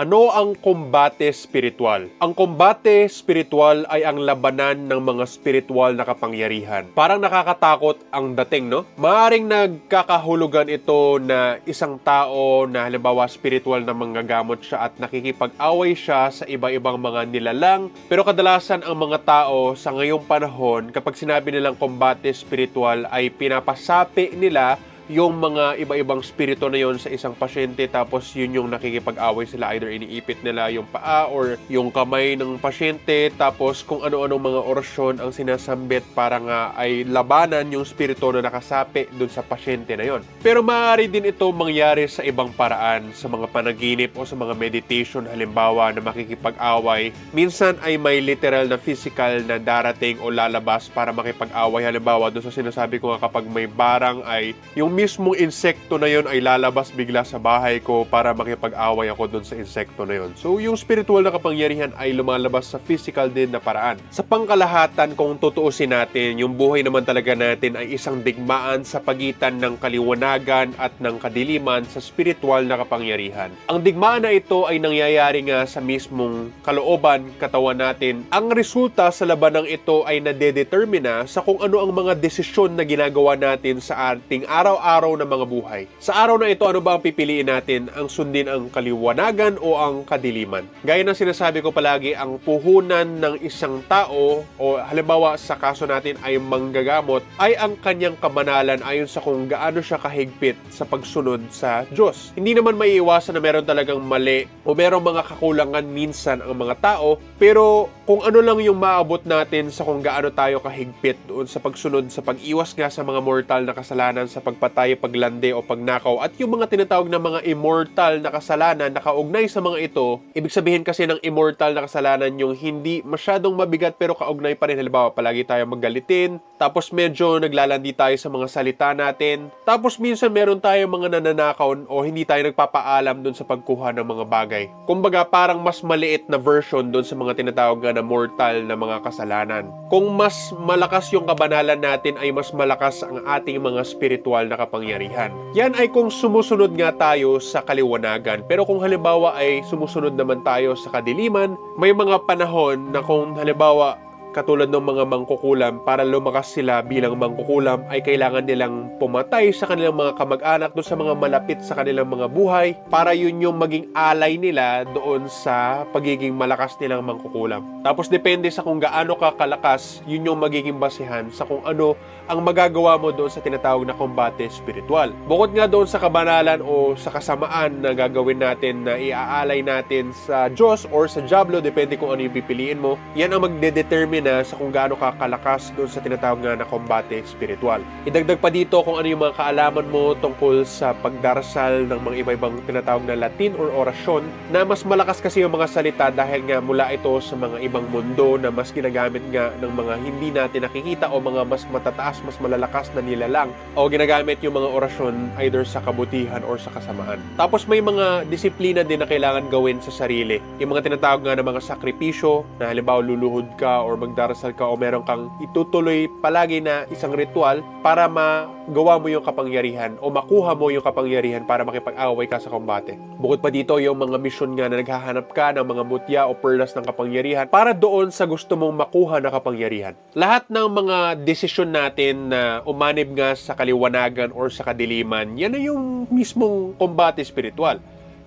Ano ang kombate spiritual? Ang kombate spiritual ay ang labanan ng mga spiritual na kapangyarihan. Parang nakakatakot ang dating, no? Maaring nagkakahulugan ito na isang tao na halimbawa spiritual na manggagamot siya at nakikipag-away siya sa iba-ibang mga nilalang. Pero kadalasan ang mga tao sa ngayong panahon, kapag sinabi nilang kombate spiritual, ay pinapasapi nila yung mga iba-ibang spirito na yon sa isang pasyente tapos yun yung nakikipag-away sila either iniipit nila yung paa or yung kamay ng pasyente tapos kung ano-ano mga orasyon ang sinasambit para nga ay labanan yung spirito na nakasapi dun sa pasyente na yon. Pero maaari din ito mangyari sa ibang paraan sa mga panaginip o sa mga meditation halimbawa na makikipag-away. Minsan ay may literal na physical na darating o lalabas para makipag-away halimbawa dun sa sinasabi ko nga kapag may barang ay yung mismong insekto na yon ay lalabas bigla sa bahay ko para makipag-away ako doon sa insekto na yon. So, yung spiritual na kapangyarihan ay lumalabas sa physical din na paraan. Sa pangkalahatan, kung tutuusin natin, yung buhay naman talaga natin ay isang digmaan sa pagitan ng kaliwanagan at ng kadiliman sa spiritual na kapangyarihan. Ang digmaan na ito ay nangyayari nga sa mismong kalooban, katawan natin. Ang resulta sa labanang ito ay nadedetermina sa kung ano ang mga desisyon na ginagawa natin sa ating araw-araw na mga buhay. Sa araw na ito, ano ba ang pipiliin natin? Ang sundin ang kaliwanagan o ang kadiliman? Gaya ng sinasabi ko palagi, ang puhunan ng isang tao o halimbawa sa kaso natin ay manggagamot ay ang kanyang kabanalan ayon sa kung gaano siya kahigpit sa pagsunod sa Diyos. Hindi naman maiiwasan na meron talagang mali o merong mga kakulangan minsan ang mga tao pero kung ano lang yung maabot natin sa kung gaano tayo kahigpit doon sa pagsunod sa pag-iwas nga sa mga mortal na kasalanan sa pagpatay, paglande o pagnakaw at yung mga tinatawag na mga immortal na kasalanan na kaugnay sa mga ito, ibig sabihin kasi ng immortal na kasalanan yung hindi masyadong mabigat pero kaugnay pa rin. Halimbawa, palagi tayo magalitin, tapos medyo naglalandi tayo sa mga salita natin, tapos minsan meron tayo mga nananakaw o hindi tayo nagpapaalam doon sa pagkuha ng mga bagay. Kumbaga, parang mas maliit na version doon sa mga tinatawag na mortal na mga kasalanan. Kung mas malakas yung kabanalan natin ay mas malakas ang ating mga spiritual na kapangyarihan. Yan ay kung sumusunod nga tayo sa kaliwanagan. Pero kung halimbawa ay sumusunod naman tayo sa kadiliman, may mga panahon na kung halimbawa katulad ng mga mangkukulam, para lumakas sila bilang mangkukulam ay kailangan nilang pumatay sa kanilang mga kamag-anak doon sa mga malapit sa kanilang mga buhay para yun yung maging alay nila doon sa pagiging malakas nilang mangkukulam. Tapos depende sa kung gaano ka kalakas, yun yung magiging basihan sa kung ano ang magagawa mo doon sa tinatawag na kombate spiritual. Bukod nga doon sa kabanalan o sa kasamaan na gagawin natin na iaalay natin sa Diyos or sa Diablo, depende kung ano yung pipiliin mo, yan ang magdedetermine na sa kung gaano ka kalakas doon sa tinatawag nga na kombate spiritual. Idagdag pa dito kung ano yung mga kaalaman mo tungkol sa pagdarasal ng mga iba-ibang tinatawag na Latin or orasyon na mas malakas kasi yung mga salita dahil nga mula ito sa mga ibang mundo na mas ginagamit nga ng mga hindi natin nakikita o mga mas matataas, mas malalakas na nilalang o ginagamit yung mga orasyon either sa kabutihan or sa kasamaan. Tapos may mga disiplina din na kailangan gawin sa sarili. Yung mga tinatawag nga na mga sakripisyo na halimbawa luluhod ka or magdarasal ka o meron kang itutuloy palagi na isang ritual para magawa mo yung kapangyarihan o makuha mo yung kapangyarihan para makipag-away ka sa kombate. Bukod pa dito yung mga mission nga na naghahanap ka ng mga mutya o perlas ng kapangyarihan para doon sa gusto mong makuha na kapangyarihan. Lahat ng mga desisyon natin na umanib nga sa kaliwanagan or sa kadiliman, yan na yung mismong kombate spiritual.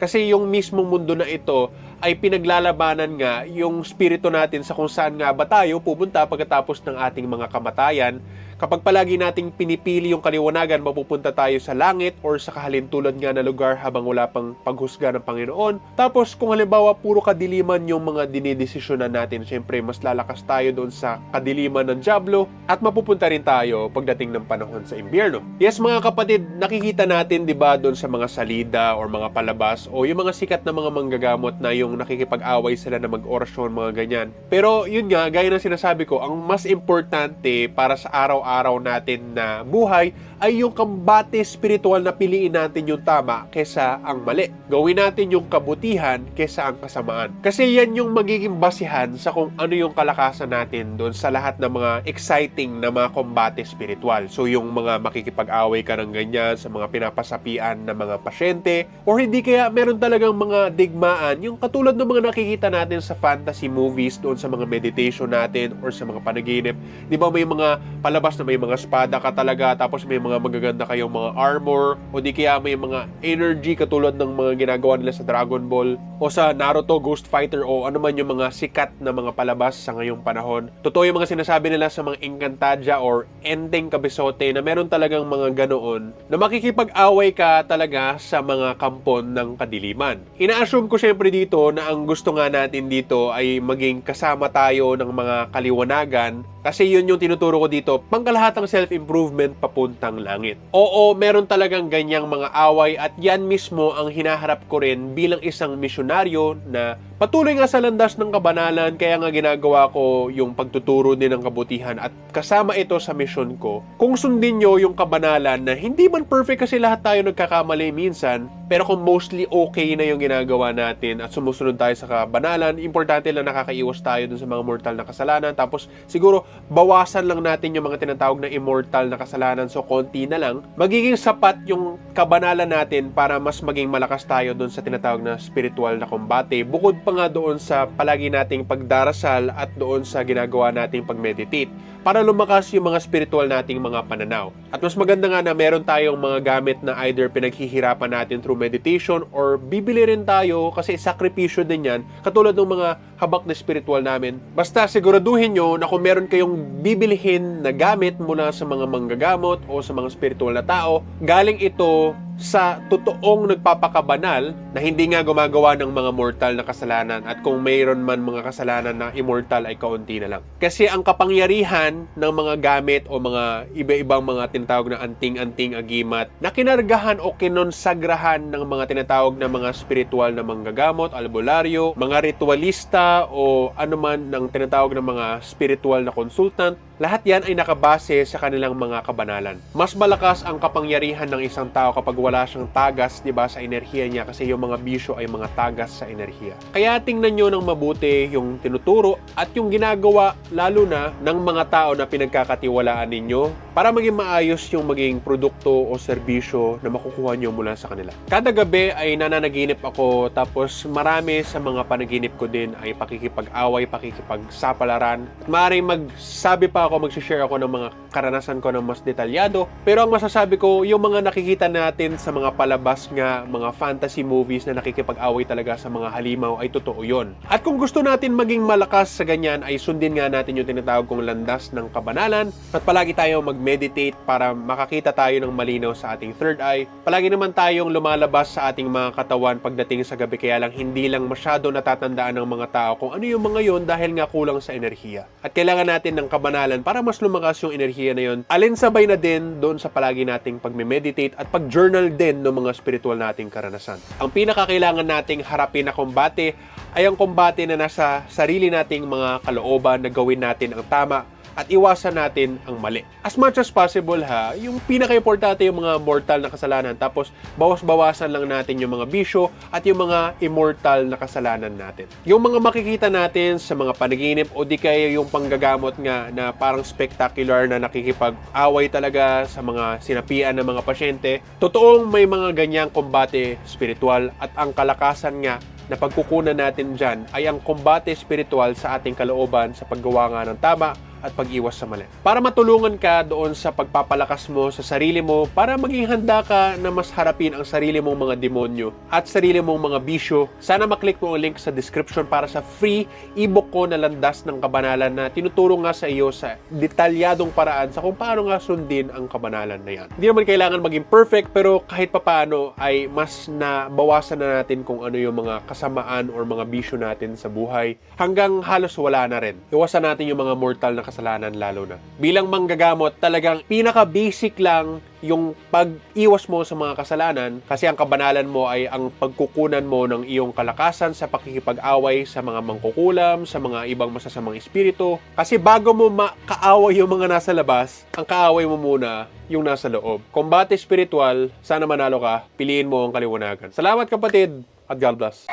Kasi yung mismong mundo na ito ay pinaglalabanan nga yung spirito natin sa kung saan nga ba tayo pupunta pagkatapos ng ating mga kamatayan. Kapag palagi nating pinipili yung kaliwanagan, mapupunta tayo sa langit or sa kahalintulad nga na lugar habang wala pang paghusga ng Panginoon. Tapos kung halimbawa puro kadiliman yung mga dinidesisyonan natin, syempre mas lalakas tayo doon sa kadiliman ng Diablo at mapupunta rin tayo pagdating ng panahon sa impyerno. Yes mga kapatid, nakikita natin 'di ba doon sa mga salida or mga palabas o yung mga sikat na mga manggagamot na yung nakikipag-away sila na mag-orasyon, mga ganyan. Pero yun nga, gaya ng sinasabi ko, ang mas importante para sa araw-araw natin na buhay ay yung kambate spiritual na piliin natin yung tama kesa ang mali. Gawin natin yung kabutihan kesa ang kasamaan. Kasi yan yung magiging basihan sa kung ano yung kalakasan natin doon sa lahat ng mga exciting na mga kombate spiritual. So yung mga makikipag-away ka ng ganyan sa mga pinapasapian ng mga pasyente or hindi kaya meron talagang mga digmaan yung katulad ng mga nakikita natin sa fantasy movies doon sa mga meditation natin or sa mga panaginip. Di ba may mga palabas na may mga espada ka talaga tapos may mga magaganda kayong mga armor o di kaya may mga energy katulad ng mga ginagawa nila sa Dragon Ball o sa Naruto Ghost Fighter o ano man yung mga sikat na mga palabas sa ngayong panahon. Totoo yung mga sinasabi nila sa mga Encantadia or Enteng Kabisote na meron talagang mga ganoon na makikipag-away ka talaga sa mga kampon ng kadiliman. Ina-assume ko syempre dito na ang gusto nga natin dito ay maging kasama tayo ng mga kaliwanagan kasi yun yung tinuturo ko dito, pangkalahatang self-improvement papuntang langit. Oo, meron talagang ganyang mga away at yan mismo ang hinaharap ko rin bilang isang misyonaryo na patuloy nga sa landas ng kabanalan kaya nga ginagawa ko yung pagtuturo din ng kabutihan at kasama ito sa misyon ko. Kung sundin nyo yung kabanalan na hindi man perfect kasi lahat tayo nagkakamali minsan, pero kung mostly okay na yung ginagawa natin at sumusunod tayo sa kabanalan, importante lang nakakaiwas tayo dun sa mga mortal na kasalanan. Tapos siguro bawasan lang natin yung mga tinatawag na immortal na kasalanan so konti na lang. Magiging sapat yung kabanalan natin para mas maging malakas tayo dun sa tinatawag na spiritual na kombate. Bukod pa nga doon sa palagi nating pagdarasal at doon sa ginagawa nating pag-meditate para lumakas yung mga spiritual nating mga pananaw. At mas maganda nga na meron tayong mga gamit na either pinaghihirapan natin through meditation or bibili rin tayo kasi sakripisyo din yan katulad ng mga habak na spiritual namin. Basta siguraduhin nyo na kung meron kayong bibilihin na gamit mula sa mga manggagamot o sa mga spiritual na tao, galing ito sa totoong nagpapakabanal na hindi nga gumagawa ng mga mortal na kasalanan at kung mayroon man mga kasalanan na immortal ay kaunti na lang. Kasi ang kapangyarihan ng mga gamit o mga iba-ibang mga tinatawag na anting-anting agimat na kinargahan o kinonsagrahan ng mga tinatawag na mga spiritual na manggagamot, albularyo, mga ritualista o anuman ng tinatawag na mga spiritual na consultant, lahat yan ay nakabase sa kanilang mga kabanalan. Mas malakas ang kapangyarihan ng isang tao kapag wala siyang tagas, 'di ba, sa enerhiya niya kasi yung mga bisyo ay mga tagas sa enerhiya. Kaya tingnan niyo ng mabuti yung tinuturo at yung ginagawa lalo na ng mga tao na pinagkakatiwalaan ninyo para maging maayos yung maging produkto o serbisyo na makukuha niyo mula sa kanila. Kada gabi ay nananaginip ako tapos marami sa mga panaginip ko din ay pakikipag-away, pakikipagsapalaran. Maaaring magsabi pa ako, mag-share ako ng mga karanasan ko ng mas detalyado. Pero ang masasabi ko, yung mga nakikita natin sa mga palabas nga, mga fantasy movies na nakikipag-away talaga sa mga halimaw ay totoo yon. At kung gusto natin maging malakas sa ganyan, ay sundin nga natin yung tinatawag kong landas ng kabanalan at palagi tayo mag-meditate para makakita tayo ng malinaw sa ating third eye. Palagi naman tayong lumalabas sa ating mga katawan pagdating sa gabi kaya lang hindi lang masyado natatandaan ng mga tao kung ano yung mga yon dahil nga kulang sa enerhiya. At kailangan natin ng kabanalan para mas lumakas yung enerhiya na yon. Alin sabay na din doon sa palagi nating pagme-meditate at pag-journal din ng mga spiritual nating karanasan. Ang pinakakailangan nating harapin na kombate ay ang kombate na nasa sarili nating mga kalooban na gawin natin ang tama at iwasan natin ang mali. As much as possible ha, yung pinaka-importante yung mga mortal na kasalanan tapos bawas-bawasan lang natin yung mga bisyo at yung mga immortal na kasalanan natin. Yung mga makikita natin sa mga panaginip o di kaya yung panggagamot nga na parang spectacular na nakikipag-away talaga sa mga sinapian ng mga pasyente, totoong may mga ganyang kombate spiritual at ang kalakasan nga na pagkukunan natin dyan ay ang kombate spiritual sa ating kalooban sa paggawa nga ng tama at pag-iwas sa mali. Para matulungan ka doon sa pagpapalakas mo sa sarili mo para maging handa ka na mas harapin ang sarili mong mga demonyo at sarili mong mga bisyo, sana maklik mo ang link sa description para sa free ebook ko na landas ng kabanalan na tinuturo nga sa iyo sa detalyadong paraan sa kung paano nga sundin ang kabanalan na yan. Hindi naman kailangan maging perfect pero kahit papaano ay mas nabawasan na natin kung ano yung mga kasamaan or mga bisyo natin sa buhay hanggang halos wala na rin. Iwasan natin yung mga mortal na kasalanan lalo na. Bilang manggagamot, talagang pinaka-basic lang yung pag-iwas mo sa mga kasalanan kasi ang kabanalan mo ay ang pagkukunan mo ng iyong kalakasan sa pakikipag-away sa mga mangkukulam, sa mga ibang masasamang espiritu. Kasi bago mo makaaway yung mga nasa labas, ang kaaway mo muna yung nasa loob. Kombate spiritual, sana manalo ka, piliin mo ang kaliwanagan. Salamat kapatid at God bless.